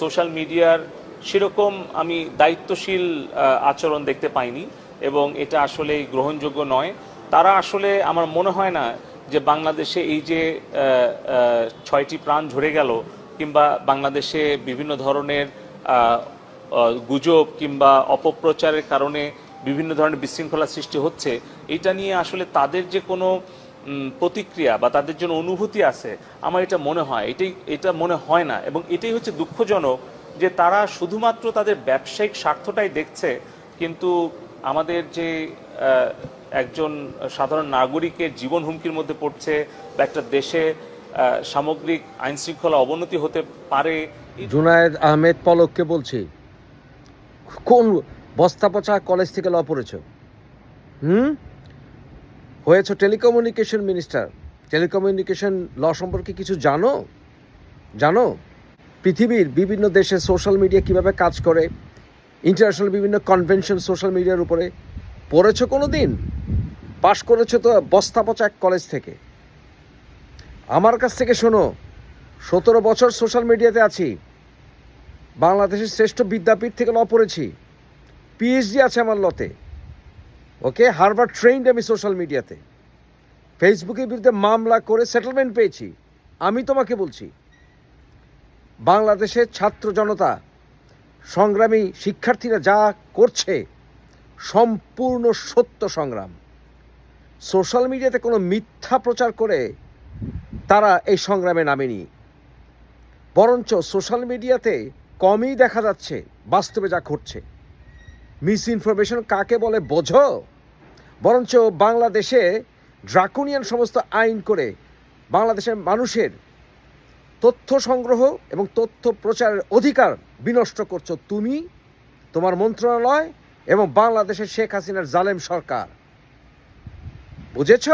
Social মিডিয়ার সেরকম আমি দায়িত্বশীল আচরণ দেখতে পাইনি এবং এটা আসলে গ্রহণযোগ্য নয়। তারা আসলে আমার মনে হয় না যে বাংলাদেশে এই যে ছয়টি প্রাণ ঝরে গেল কিংবা বাংলাদেশে বিভিন্ন ধরনের গুজব কিংবা অপপ্রচারের কারণে বিভিন্ন ধরনের বিশৃঙ্খলা সৃষ্টি হচ্ছে, এটা নিয়ে আসলে তাদের যে কোনো প্রতিক্রিয়া বা তাদের জন্য অনুভূতি আছে, আমার এটা মনে হয়, এটাই, এটা মনে হয় না। এবং এটাই হচ্ছে দুঃখজনক যে তারা শুধুমাত্র তাদের ব্যবসায়িক স্বার্থটাই দেখছে, কিন্তু আমাদের যে একজন সাধারণ নাগরিকের জীবন হুমকির মধ্যে পড়ছে বা একটা দেশে সামগ্রিক আইন শৃঙ্খলা অবনতি হতে পারে জুনায়েদ আহমেদ পলককে বলছি কোন বস্তা পচা কলেজ থেকে ল পড়েছ? হুম? হয়েছ টেলিকমিউনিকেশন মিনিস্টার। টেলিকমিউনিকেশন ল সম্পর্কে কিছু জানো? জানো? পৃথিবীর বিভিন্ন দেশে সোশ্যাল মিডিয়া কীভাবে কাজ করে? ইন্টারন্যাশনাল বিভিন্ন কনভেনশন সোশ্যাল মিডিয়ার উপরে। পড়েছো কোনো দিন পাশ করেছ তো বস্তা পচা এক কলেজ থেকে। আমার কাছ থেকে শোনো, সতেরো বছর সোশ্যাল মিডিয়াতে আছি। বাংলাদেশের শ্রেষ্ঠ বিদ্যাপীঠ থেকে ল পড়েছি। পিএইচডি আছে আমার লতে। ওকে? হারবার ট্রেন্ড আমি সোশ্যাল মিডিয়াতে ফেসবুকের বিরুদ্ধে মামলা করে সেটেলমেন্ট পেয়েছি। আমি তোমাকে বলছি, বাংলাদেশের ছাত্র জনতা, সংগ্রামী শিক্ষার্থীরা যা করছে, সম্পূর্ণ সত্য সংগ্রাম। সোশ্যাল মিডিয়াতে কোনো মিথ্যা প্রচার করে তারা এই সংগ্রামে নামেনি। বরঞ্চ সোশ্যাল মিডিয়াতে কমই দেখা যাচ্ছে, বাস্তবে যা ঘটছে। মিস ইনফরমেশন কাকে বলে বোঝো? বরঞ্চ বাংলাদেশে ড্রাকুনিয়ান সমস্ত আইন করে বাংলাদেশের মানুষের তথ্য সংগ্রহ এবং তথ্য প্রচারের অধিকার বিনষ্ট করছ তুমি, তোমার মন্ত্রণালয় এবং বাংলাদেশের শেখ হাসিনার জালেম সরকার। বুঝেছ?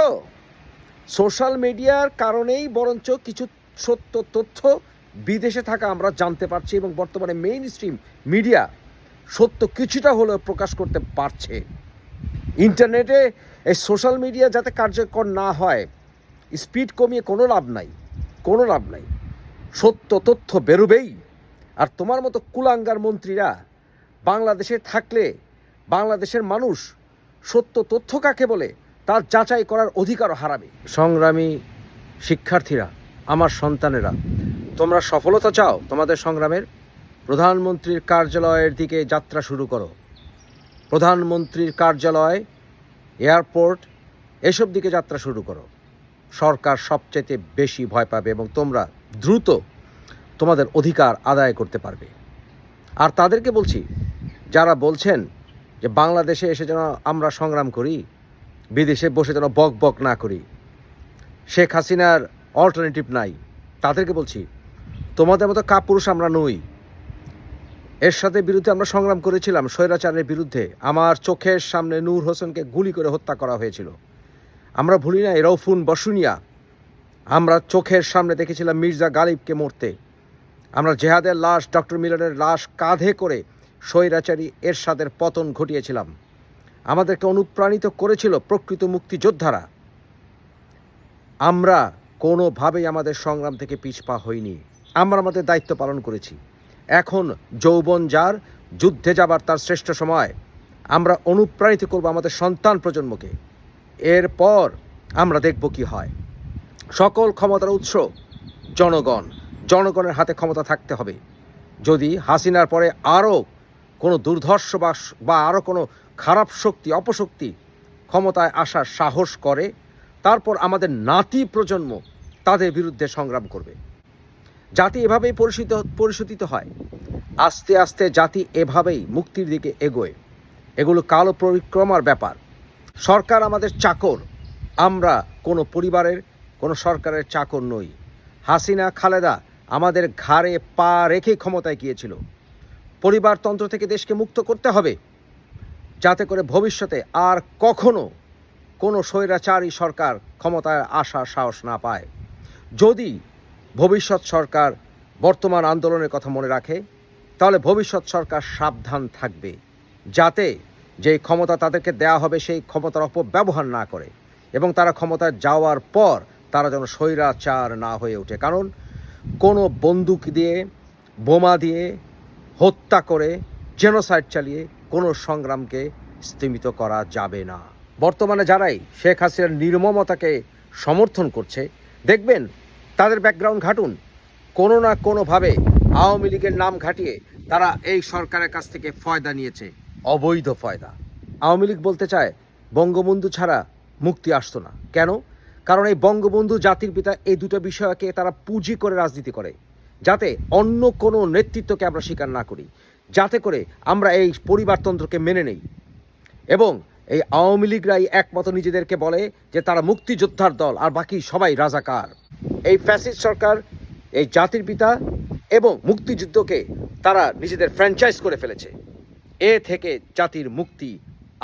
সোশ্যাল মিডিয়ার কারণেই বরঞ্চ কিছু সত্য তথ্য বিদেশে থাকা আমরা জানতে পারছি এবং বর্তমানে মেইন স্ট্রিম মিডিয়া সত্য কিছুটা হলেও প্রকাশ করতে পারছে। ইন্টারনেটে এই সোশ্যাল মিডিয়া যাতে কার্যকর না হয়, স্পিড কমিয়ে কোনো লাভ নাই, কোনো লাভ নাই। সত্য তথ্য বেরোবেই। আর তোমার মতো কুলাঙ্গার মন্ত্রীরা বাংলাদেশে থাকলে, বাংলাদেশের মানুষ সত্য তথ্য কাকে বলে, তার যাচাই করার অধিকারও হারাবে। সংগ্রামী শিক্ষার্থীরা, আমার সন্তানেরা, তোমরা সফলতা চাও তোমাদের সংগ্রামের? প্রধানমন্ত্রীর কার্যালয়ের দিকে যাত্রা শুরু করো। প্রধানমন্ত্রীর কার্যালয়, এয়ারপোর্ট, এসব দিকে যাত্রা শুরু করো। সরকার সবচেয়ে বেশি ভয় পাবে এবং তোমরা দ্রুত তোমাদের অধিকার আদায় করতে পারবে। আর তাদেরকে বলছি, যারা বলছেন যে বাংলাদেশে এসে যেন আমরা সংগ্রাম করি, বিদেশে বসে যেন বক বক না করি, শেখ হাসিনার অল্টারনেটিভ নাই, তাদেরকে বলছি, তোমাদের মতো কাপুরুষ আমরা নই। এর সাথে বিরুদ্ধে আমরা সংগ্রাম করেছিলাম স্বৈরাচারের বিরুদ্ধে। আমার চোখের সামনে নূর হোসেনকে গুলি করে হত্যা করা হয়েছিল। আমরা ভুলি না রৌফুন বসুনিয়া। আমরা চোখের সামনে দেখেছিলাম মির্জা গালিবকে মরতে। আমরা জেহাদের লাশ, ডক্টর মিলনের লাশ কাঁধে করে স্বৈরাচারী এরশাদের পতন ঘটিয়েছিলাম। আমাদেরকে অনুপ্রাণিত করেছিল প্রকৃত মুক্তিযোদ্ধারা। আমরা কোনোভাবেই আমাদের সংগ্রাম থেকে পিছপা হইনি। আমরা আমাদের দায়িত্ব পালন করেছি। এখন যৌবন যার, যুদ্ধে যাবার তার শ্রেষ্ঠ সময়। আমরা অনুপ্রাণিত করব আমাদের সন্তান প্রজন্মকে। এরপর আমরা দেখব কি হয়। সকল ক্ষমতার উৎস জনগণ, জনগণের হাতে ক্ষমতা থাকতে হবে। যদি হাসিনার পরে আরও কোনো দুর্ধর্ষ বা বা আরও কোনো খারাপ শক্তি, অপশক্তি ক্ষমতায় আসার সাহস করে, তারপর আমাদের নাতি প্রজন্ম তাদের বিরুদ্ধে সংগ্রাম করবে। জাতি এভাবেই পরিচিত পরিশোধিত হয়। আস্তে আস্তে জাতি এভাবেই মুক্তির দিকে এগোয়। এগুলো কালো পরিক্রমার ব্যাপার। সরকার আমাদের চাকর। আমরা কোনো পরিবারের, কোনো সরকারের চাকর নই। হাসিনা, খালেদা আমাদের ঘাড়ে পা রেখে ক্ষমতায় গিয়েছিল। পরিবারতন্ত্র থেকে দেশকে মুক্ত করতে হবে। যাতে করে ভবিষ্যতে আর কখনো কোনো স্বৈরাচারী সরকার ক্ষমতায় আসার সাহস না পায়। যদি ভবিষ্যৎ সরকার বর্তমান আন্দোলনের কথা মনে রাখে, তাহলে ভবিষ্যৎ সরকার সাবধান থাকবে, যাতে যে ক্ষমতা তাদেরকে দেয়া হবে সেই ক্ষমতার অপব্যবহার না করে এবং তারা ক্ষমতায় যাওয়ার পর তারা যেন স্বৈরাচার না হয়ে ওঠে। কারণ কোনো বন্দুক দিয়ে, বোমা দিয়ে হত্যা করে জেনোসাইড চালিয়ে কোনো সংগ্রামকে স্তীমিত করা যাবে না। বর্তমানে যারাই শেখ হাসিনার নির্মমতাকে সমর্থন করছে, দেখবেন তাদের ব্যাকগ্রাউন্ড ঘাটুন। কোনো না কোনোভাবে আওয়ামী লীগের নাম ঘাটিয়ে তারা এই সরকারের কাছ থেকে ফয়দা নিয়েছে, অবৈধ ফয়দা। আওয়ামী লীগ বলতে চায়, বঙ্গবন্ধু ছাড়া মুক্তি আসতো না। কেন? কারণ এই বঙ্গবন্ধু জাতির পিতা এই দুটো বিষয়কে তারা পুঁজি করে রাজনীতি করে, যাতে অন্য কোনো নেতৃত্বকে আমরা স্বীকার না করি, যাতে করে আমরা এই পরিবারতন্ত্রকে মেনে নেই। এবং এই আওয়ামী লীগরাই একমত নিজেদেরকে বলে যে তারা মুক্তিযোদ্ধার দল, আর বাকি সবাই রাজাকার। এই ফ্যাসিস্ট সরকার, এই জাতির পিতা এবং মুক্তিযুদ্ধকে তারা নিজেদের ফ্র্যাঞ্চাইজ করে ফেলেছে। এ থেকে জাতির মুক্তি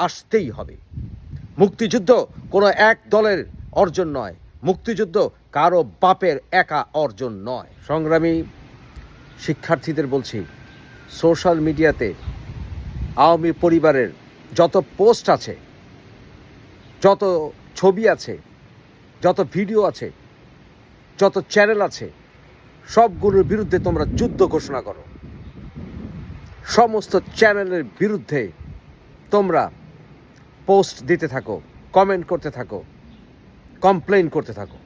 আসতেই হবে। মুক্তিযুদ্ধ কোনো এক দলের অর্জন নয়। মুক্তিযুদ্ধ কারও বাপের একা অর্জন নয়। সংগ্রামী শিক্ষার্থীদের বলছি, সোশ্যাল মিডিয়াতে আওয়ামী পরিবারের যত পোস্ট আছে, যত ছবি আছে, যত ভিডিও আছে যত চ্যানেল আছে, সবগুলোর বিরুদ্ধে তোমরা যুদ্ধ ঘোষণা করো। সমস্ত চ্যানেলের বিরুদ্ধে তোমরা পোস্ট দিতে থাকো, কমেন্ট করতে থাকো কমপ্লেন করতে থাকো।